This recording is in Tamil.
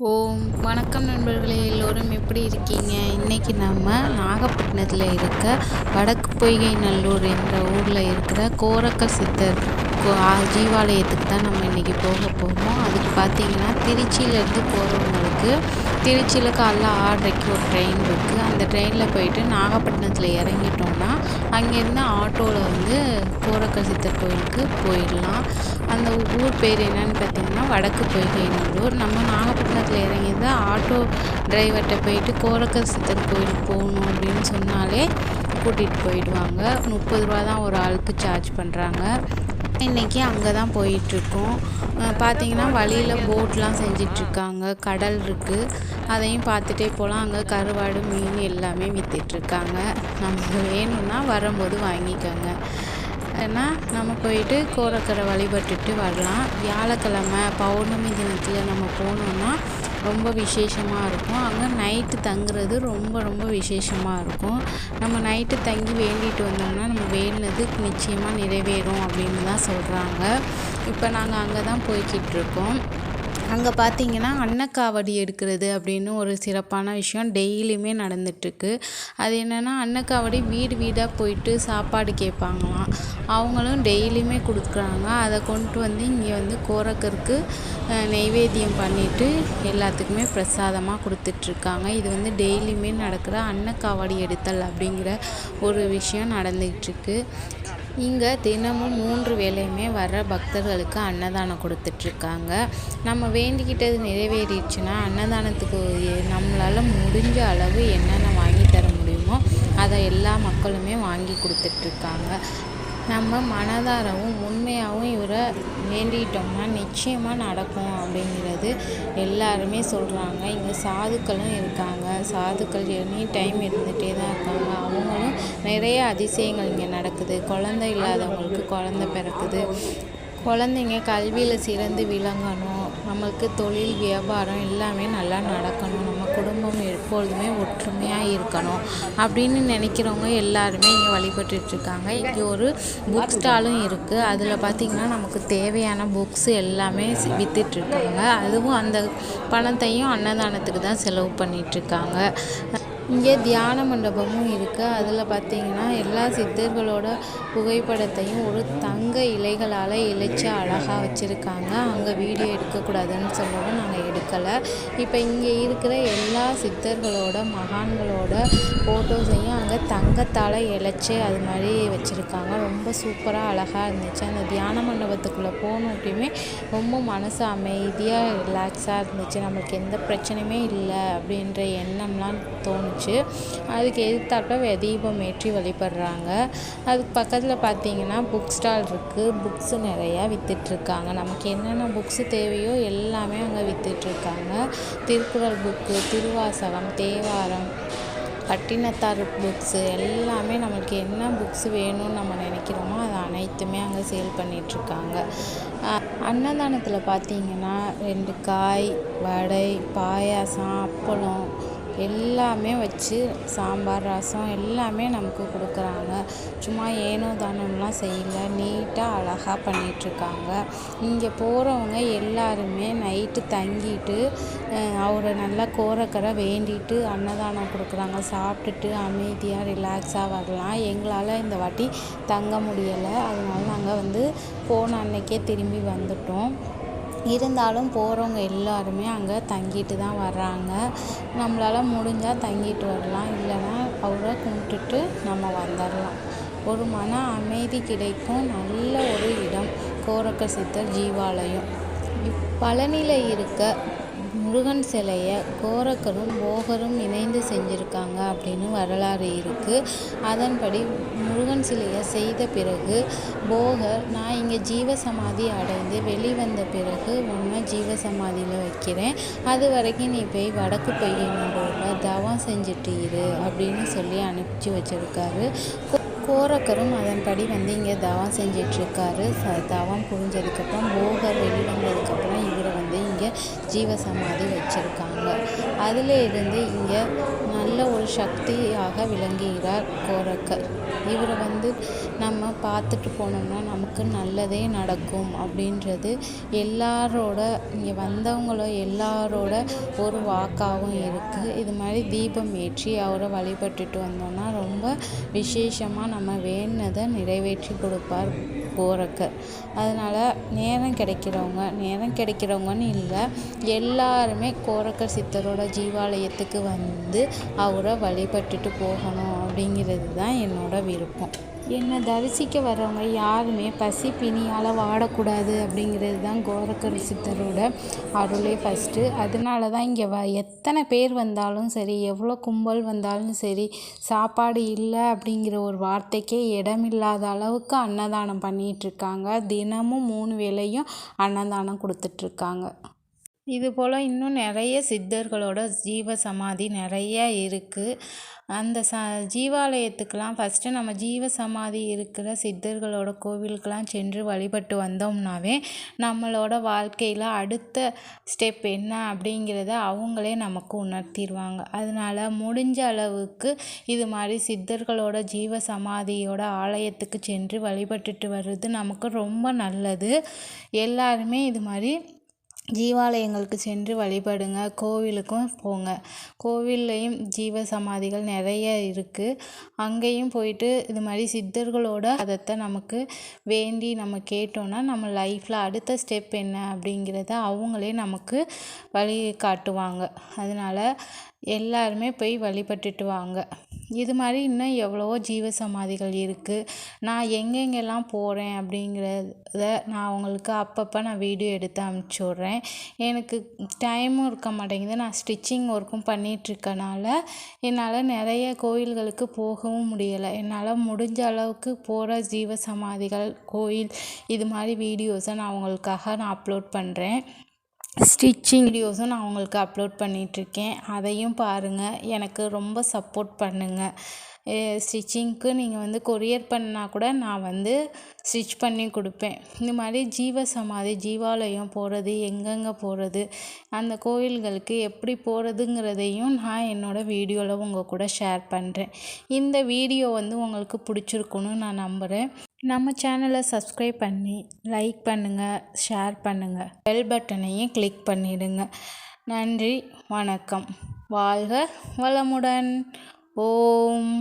ஓம். வணக்கம் நண்பர்களே எல்லோரும் எப்படி இருக்கீங்க? இன்றைக்கி நம்ம நாகப்பட்டினத்தில் இருக்க வடக்கு பொய்கை நல்லூர் என்ற ஊரில் இருக்கிற கோரக்க சித்தர் கோ ஜீவாலயத்துக்கு தான் நம்ம இன்றைக்கி போக போகிறோம் அதுக்கு பார்த்தீங்கன்னா திருச்சியிலேருந்து போகிறவங்களுக்கு திருச்சியில் காலைல ஆறரைக்கு ஒரு ட்ரெயின் இருக்குது அந்த ட்ரெயினில் போயிட்டு நாகப்பட்டினத்தில் இறங்கிட்டோம்னா அங்கேருந்து ஆட்டோவில் வந்து கோரக்கல் சித்தர் கோயிலுக்கு போயிடலாம். அந்த ஊர் பேர் என்னன்னு பார்த்தீங்கன்னா வடக்கு பொய்கை நல்லூர். நம்ம நாகப்பட்டினத்தில் இறங்கி தான் ஆட்டோ டிரைவர்கிட்ட போயிட்டு கோரக்கல் சித்தர் கோயிலுக்கு போகணும் அப்படின்னு சொன்னாலே கூட்டிகிட்டு போயிடுவாங்க. முப்பது ரூபா தான் ஒரு ஆளுக்கு சார்ஜ் பண்ணுறாங்க இன்றைக்கி அங்கே தான் போயிட்டுருக்கோம் பார்த்தீங்கன்னா வழியில் போட்லாம் செஞ்சிட்ருக்காங்க. கடல் இருக்குது அதையும் பார்த்துட்டே போகலாம் அங்கே கருவாடு மீன் எல்லாமே விற்றுட்ருக்காங்க நமக்கு வேணும்னா வரும்போது வாங்கிக்கோங்க. ஏன்னா நம்ம போயிட்டு கோரக்கரை வழிபட்டுட்டு வரலாம். வியாழக்கிழமை பௌர்ணமி தினத்தில் நம்ம போனோம்னா ரொம்ப விசேஷமாக இருக்கும். அங்கே நைட்டு தங்குறது ரொம்ப ரொம்ப விசேஷமாக இருக்கும். நம்ம நைட்டு தங்கி வேண்டிட்டு வந்தோம்னா நம்ம வேண்டினது நிச்சயமாக நிறைவேறும் அப்படின்னு தான் சொல்கிறாங்க இப்போ நாங்கள் அங்கே தான் போய்கிட்டு இருக்கோம். அங்கே பார்த்தீங்கன்னா அன்னக்காவடி எடுக்கிறது அப்படின்னு ஒரு சிறப்பான விஷயம் டெய்லியுமே நடந்துட்டுருக்கு. அது என்னென்னா அன்னக்காவடி வீடு வீடாக போயிட்டு சாப்பாடு கேட்பாங்களாம் அவங்களும் டெய்லியுமே கொடுக்குறாங்க. அதை கொண்டு வந்து இங்கே வந்து கோரக்கருக்கு நெய்வேத்தியம் பண்ணிவிட்டு எல்லாத்துக்குமே பிரசாதமாக கொடுத்துட்ருக்காங்க இது வந்து டெய்லியுமே நடக்கிற அன்னக்காவடி எடுத்தல் அப்படிங்கிற ஒரு விஷயம் நடந்துகிட்ருக்கு இங்கே தினமும் மூன்று வேலையுமே வர பக்தர்களுக்கு அன்னதானம் கொடுத்துட்ருக்காங்க. நம்ம வேண்டிக்கிட்டது நிறைவேறிடுச்சுன்னா அன்னதானத்துக்கு நம்மளால் முடிஞ்ச அளவு என்னென்ன வாங்கி தர முடியுமோ அதை எல்லா மக்களுமே வாங்கி கொடுத்துட்ருக்காங்க. நம்ம மனதாரவும் உண்மையாகவும் வேண்டிக்கிட்டோம்னா நிச்சயமாக நடக்கும் அப்படிங்கிறது எல்லாருமே சொல்கிறாங்க இங்கே சாதுக்களும் இருக்காங்க. சாதுக்கள் எனி டைம் இருந்துகிட்டே தான் இருக்காங்க. அவங்களும் நிறைய அதிசயங்கள் இங்கே நடக்குது. குழந்தை இல்லாதவங்களுக்கு குழந்த பிறக்குது. குழந்தைங்க கல்வியில் சிறந்து விளங்கணும். நம்மளுக்கு தொழில் வியாபாரம் எல்லாமே நல்லா நடக்கணும் குடும்பம் எப்பொழுதுமே ஒற்றுமையாக இருக்கணும் அப்படின்னு நினைக்கிறவங்க எல்லாருமே இங்கே வழிபட்டுருக்காங்க இங்கே ஒரு புக் ஸ்டாலும் இருக்குது அதில் பார்த்திங்கன்னா நமக்கு தேவையான புக்ஸ் எல்லாமே விற்றுட்ருக்காங்க அதுவும் அந்த பணத்தையும் அன்னதானத்துக்கு தான் செலவு பண்ணிகிட்ருக்காங்க இங்கே தியான மண்டபமும் இருக்குது அதில் பார்த்தீங்கன்னா எல்லா சித்தர்களோட புகைப்படத்தையும் ஒரு தங்க இலைகளால் இழைச்சி அழகாக வச்சுருக்காங்க. அங்கே வீடியோ எடுக்கக்கூடாதுன்னு சொல்லவும் நாங்கள் எடுக்கலை. இப்போ இங்கே இருக்கிற எல்லா சித்தர்களோட மகான்களோட ஃபோட்டோஸையும் அங்கே தங்கத்தால் இழைச்சி அது மாதிரி வச்சுருக்காங்க. ரொம்ப சூப்பராக அழகாக இருந்துச்சு. அந்த தியான மண்டபத்துக்குள்ளே போனோட்டியுமே ரொம்ப மனசு அமைதியாக ரிலாக்ஸாக இருந்துச்சு. நம்மளுக்கு எந்த பிரச்சனையுமே இல்லை அப்படின்ற எண்ணம்லாம் தோணுச்சு. வச்சு அதுக்கு எதிர்த்தாப்புல தீபம் ஏற்றி வழிபடுறாங்க. அதுக்கு பக்கத்தில் பார்த்தீங்கன்னா புக் ஸ்டால் இருக்குது புக்ஸு நிறையா விற்றுட்ருக்காங்க நமக்கு என்னென்ன புக்ஸு தேவையோ எல்லாமே அங்கே விற்றுட்ருக்காங்க திருக்குறள் புக்கு திருவாசகம் தேவாரம் கட்டினத்தார் புக்ஸு எல்லாமே நம்மளுக்கு என்ன புக்ஸ் வேணும்னு நம்ம நினைக்கிறோமோ அது அனைத்துமே அங்கே சேல் பண்ணிகிட்ருக்காங்க அன்னதானத்தில் பார்த்தீங்கன்னா ரெண்டு காய் வடை பாயாசம் அப்பளம் எல்லாமே வச்சு சாம்பார் ரசம் எல்லாமே நமக்கு கொடுக்குறாங்க. சும்மா ஏனோ தானம்லாம் செய்யல. நீட்டாக அழகாக பண்ணிகிட்ருக்காங்க இங்கே போகிறவங்க எல்லாருமே நைட்டு தங்கிட்டு அவரை நல்லா கோரக்கரை வேண்டிட்டு அன்னதானம் கொடுக்குறாங்க. சாப்பிட்டுட்டு அமைதியாக ரிலாக்ஸாக வரலாம். எங்களால் இந்த வாட்டி தங்க முடியலை. அதனால நாங்கள் வந்து போன அன்னைக்கே திரும்பி வந்துட்டோம். இருந்தாலும் போகிறவங்க எல்லாருமே அங்கே தங்கிட்டு தான் வர்றாங்க. நம்மளால் முடிஞ்சால் தங்கிட்டு வரலாம் இல்லைன்னா அவரை கும்பிட்டுட்டு நம்ம வந்துடலாம் ஒரு மன அமைதி கிடைக்கும். நல்ல ஒரு இடம். கோரக்க சித்தர் ஜீவாலயம். பழனியில் இருக்க முருகன் சிலையை கோரக்கரும் போகரும் இணைந்து செஞ்சுருக்காங்க அப்படின்னு வரலாறு இருக்குது அதன்படி முருகன் சிலையை செய்த பிறகு போகர் நான் இங்கே ஜீவசமாதி அடைந்து வெளிவந்த பிறகு உன்னை ஜீவசமாதியில் வைக்கிறேன். அது வரைக்கும் நீ போய் வடக்கு பொய்யனூரில் தவம் செஞ்சுட்டு இரு அப்படின்னு சொல்லி அனுப்பிச்சி வச்சுருக்காரு. கோரக்கரும் அதன்படி வந்து இங்கே தவம் செஞ்சிட்ருக்காரு ச தவம் புரிஞ்சதுக்கப்புறம் போகர் வெளிவந்ததுக்கப்புறம் இவரை வந்து இங்கே ஜீவசமாதி வச்சுருக்காங்க. அதில் இருந்து இங்கே நல்ல ஒரு சக்தியாக விளங்குகிறார் கோரக்கர். இவரை வந்து நம்ம பார்த்துட்டு போனோம்னா நமக்கு நல்லதே நடக்கும் அப்படின்றது எல்லாரோட இங்கே வந்தவங்களும் எல்லாரோட ஒரு வாக்காகவும் இருக்குது இது மாதிரி தீபம் ஏற்றி அவரை வழிபட்டுட்டு வந்தோம்னா ரொம்ப விசேஷமாக நம்ம வேணுனதை நிறைவேற்றி கொடுப்பார் கோரக்கர் அதனால் நேரம் கிடைக்கிறவங்க நேரம் கிடைக்கிறவங்கன்னு இல்லை எல்லாருமே கோரக்கர் சித்தரோட ஜீவாலயத்துக்கு வந்து அவரை வழிபட்டுட்டு போகணும். அப்படிங்கிறது தான் என்னோட விருப்பம். என்னை தரிசிக்க வர்றவங்க யாருமே பசி பிணியால் வாடக்கூடாது அப்படிங்கிறது தான் கோரக்கர் சித்தரோட அருளே ஃபஸ்ட்டு அதனால தான் இங்கே வ எத்தனை பேர் வந்தாலும் சரி எவ்வளோ கும்பல் வந்தாலும் சரி சாப்பாடு இல்லை அப்படிங்கிற ஒரு வார்த்தைக்கே இடமில்லாத அளவுக்கு அன்னதானம் பண்ணிகிட்ருக்காங்க தினமும் மூணு வேளையும் அன்னதானம் கொடுத்துட்ருக்காங்க இது போல் இன்னும் நிறைய சித்தர்களோட ஜீவ சமாதி நிறைய இருக்குது அந்த ச ஜீவாலயத்துக்கெலாம் ஃபஸ்ட்டு நம்ம ஜீவ சமாதி இருக்கிற சித்தர்களோட கோவிலுக்கெலாம் சென்று வழிபட்டு வந்தோம்னாவே நம்மளோட வாழ்க்கையில் அடுத்த ஸ்டெப் என்ன அப்படிங்கிறத அவங்களே நமக்கு உணர்த்திடுவாங்க அதனால் முடிஞ்ச அளவுக்கு இது மாதிரி சித்தர்களோட ஜீவ சமாதியோட ஆலயத்துக்கு சென்று வழிபட்டுட்டு வர்றது நமக்கு ரொம்ப நல்லது. எல்லாருமே இது மாதிரி ஜீவாலயங்களுக்கு சென்று வழிபடுங்க. கோவிலுக்கும் போங்க. கோவில்லையும் ஜீவ சமாதிகள் நிறைய இருக்குது அங்கேயும் போயிட்டு இது மாதிரி சித்தர்களோட அதத்தை நமக்கு வேண்டி நம்ம கேட்டோன்னா நம்ம லைஃப்பில் அடுத்த ஸ்டெப் என்ன அப்படிங்கிறத அவங்களே நமக்கு வழி காட்டுவாங்க. அதனால் எல்லாருமே போய் வழிபட்டுட்டு வாங்க. இது மாதிரி இன்னும் எவ்வளவோ ஜீவ சமாதிகள் இருக்குது நான் எங்கெங்கெல்லாம் போகிறேன் அப்படிங்கிறத நான் உங்களுக்கு அப்பப்போ நான் வீடியோ எடுத்து அனுப்பிச்சி விட்றேன். எனக்கு டைமும் இருக்க மாட்டேங்குது. நான் ஸ்டிச்சிங் ஒர்க்கும் பண்ணிகிட்ருக்கனால என்னால் நிறைய கோயில்களுக்கு போகவும் முடியலை. என்னால் முடிஞ்ச அளவுக்கு போகிற ஜீவ சமாதிகள் கோயில் இது மாதிரி வீடியோஸை நான் உங்களுக்காக நான் அப்லோட் பண்ணுறேன் ஸ்டிச்சிங் வீடியோஸும் நான் உங்களுக்கு அப்லோட் பண்ணிகிட்ருக்கேன் அதையும் பாருங்கள் எனக்கு ரொம்ப சப்போர்ட் பண்ணுங்கள் ஸ்டிச்சிங்க்கு நீங்கள் வந்து கொரியர் பண்ணால் கூட நான் வந்து ஸ்டிச் பண்ணி கொடுப்பேன். இந்த மாதிரி ஜீவ சமாதி ஜீவாலயம் போகிறது எங்கெங்கே போகிறது அந்த கோயில்களுக்கு எப்படி போகிறதுங்கிறதையும் நான் என்னோடய வீடியோவில் உங்கள் கூட ஷேர் பண்ணுறேன் இந்த வீடியோ வந்து உங்களுக்கு பிடிச்சிருக்குன்னு நான் நம்புகிறேன் நம்ம சேனலை சப்ஸ்கிரைப் பண்ணி லைக் பண்ணுங்கள் ஷேர் பண்ணுங்கள் பெல் பட்டனையும் கிளிக் பண்ணிவிடுங்க நன்றி வணக்கம். வாழ்க வளமுடன். ஓம்.